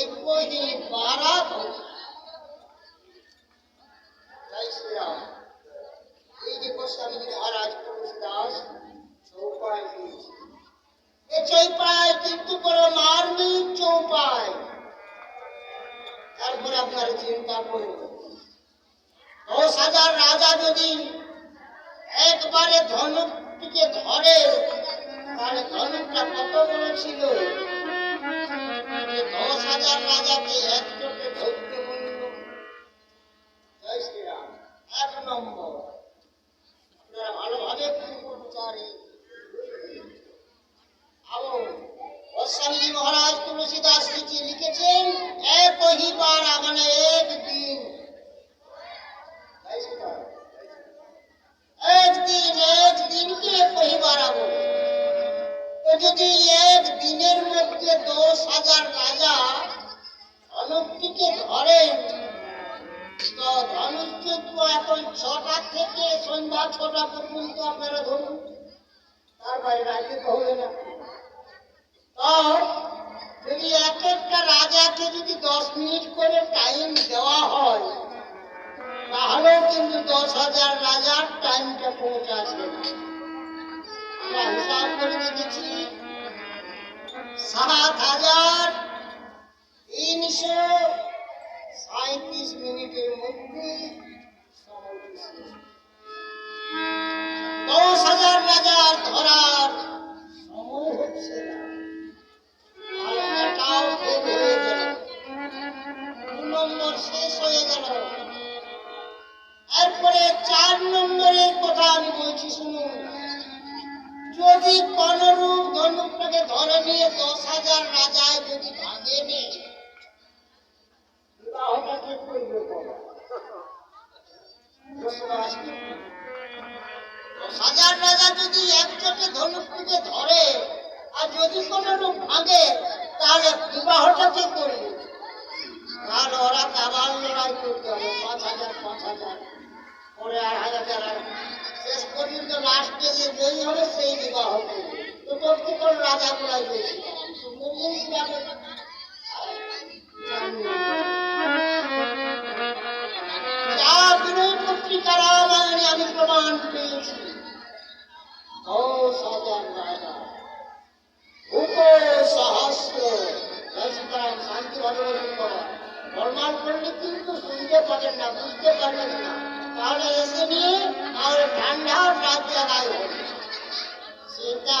దివ్వది భారత్ జై দাস চৌপায় এ চৌপায়। তারপরে আপনারা চিন্তা করুন। দশ হাজার রাজা যদি একবারে ধনুকটিকে ধরে, তাহলে ধনুকটা কত বড় ছিল? এক এক নম্বর। আপনারা ভালোভাবে পূর্বচারে মহারাজ তুলসীদাস কিছু লিখেছেন এক হি বার মানে একদিন। একদিন একদিনকে যুদ্ধ এখন ছটা থেকে সন্ধ্যা ছটা পর্যন্ত আপনারা ধরুন, তার বাইরে রাজ্যে তো হবে না যদি এক একটা রাজাকে যদি দশ মিনিট করে টাইম দেওয়া হয়, তাহলেও কিন্তু দশ হাজার রাজার টাইমটা পৌঁছাচ্ছে হিসাব করে দেখেছি, সাত হাজার তিনশো সাঁত্রিশ মিনিটের মধ্যে। দশ হাজার রাজার ধরার সময় এরপরে চার নম্বরের কথা আমি বলছি, শুনুন। যদি কোনরূপ ধনুকটাকে ধরে নিয়ে দশ হাজার রাজায় যদি ভাঙে নে বিবাহটা ঠিক করবে কবে? বসবাস কি? দশ হাজার রাজা যদি একচোটে ধনুকটিকে ধরে, আর যদি কোনরূপ ভাঙে, তাহলে বিবাহটা কে করবে? তাহলে ওরা কাবার লড়াই করতে হবে পাঁচ হাজার পাঁচ হাজার। পরে আর হাজার শেষ পর্যন্ত লাস্টে যে জয়ী হবে, সেই বিবাহ করবে। তো তোর রাজা গুলাই বেশি রামায়ণে আমি প্রমাণ পেয়েছি। দশ হাজার রাজা সীতারাম শান্তি ভালোবাসি করা ফরমান করলে কিন্তু শুনতে পারেন না, বুঝতে পারবেন না। তাহলে এসে নিয়ে আর ঠান্ডা রাত জাগায় হবে। সীতা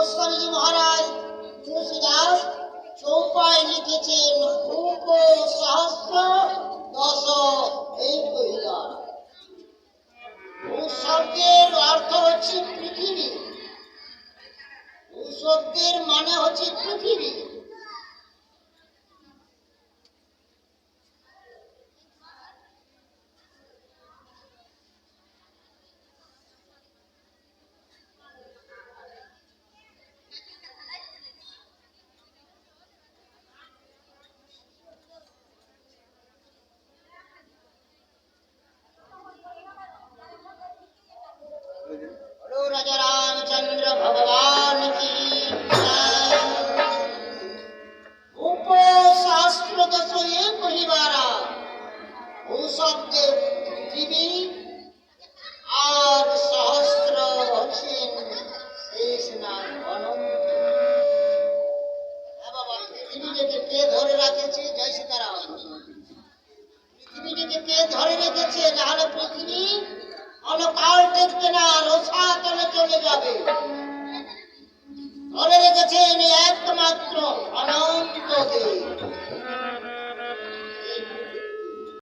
গোস্বামীজি মহারাজ তুলসীদাস চৌপায় লিখেছেন রূপ সহস্র দশ। এই ভগবান কি উপশাস্ত্র দশ এ কহিবারা ঔষধের পৃথিবী আর সহস্র শেষ না অনন্ত পৃথিবীটাকে কে ধরে রেখেছে? জয় সীতারাম পৃথিবীটাকে কে ধরে রেখেছে নাহলে পৃথিবী অনকাল দেখবে না রোসা তলে চলে যাবে?